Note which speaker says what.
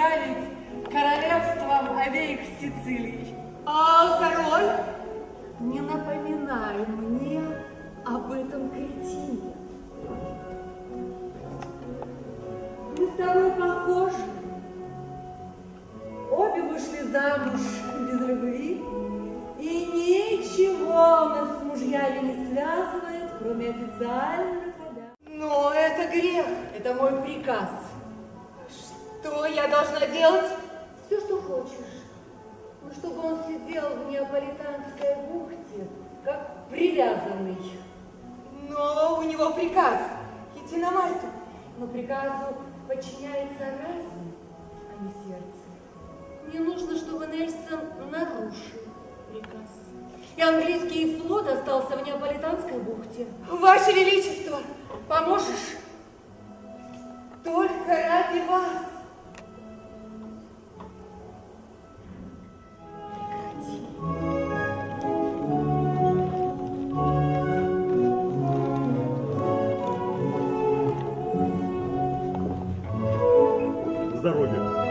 Speaker 1: Править королевством обеих Сицилий.
Speaker 2: А король?
Speaker 1: Не напоминай мне об этом кретине. Мы с тобой похожи. Обе вышли замуж без любви, и ничего нас с мужьями не связывает, кроме официальных.
Speaker 2: Но это грех.
Speaker 1: Это мой приказ.
Speaker 2: Я должна делать?
Speaker 1: Все, что хочешь. Но чтобы он сидел в Неаполитанской бухте, как привязанный.
Speaker 2: Но у него приказ идти на Мальту.
Speaker 1: Но приказу подчиняется разум, а не сердце. Мне нужно, чтобы Нельсон нарушил приказ. И английский флот остался в Неаполитанской бухте.
Speaker 2: Ваше Величество,
Speaker 1: Поможешь?
Speaker 2: только ради вас. здоровья.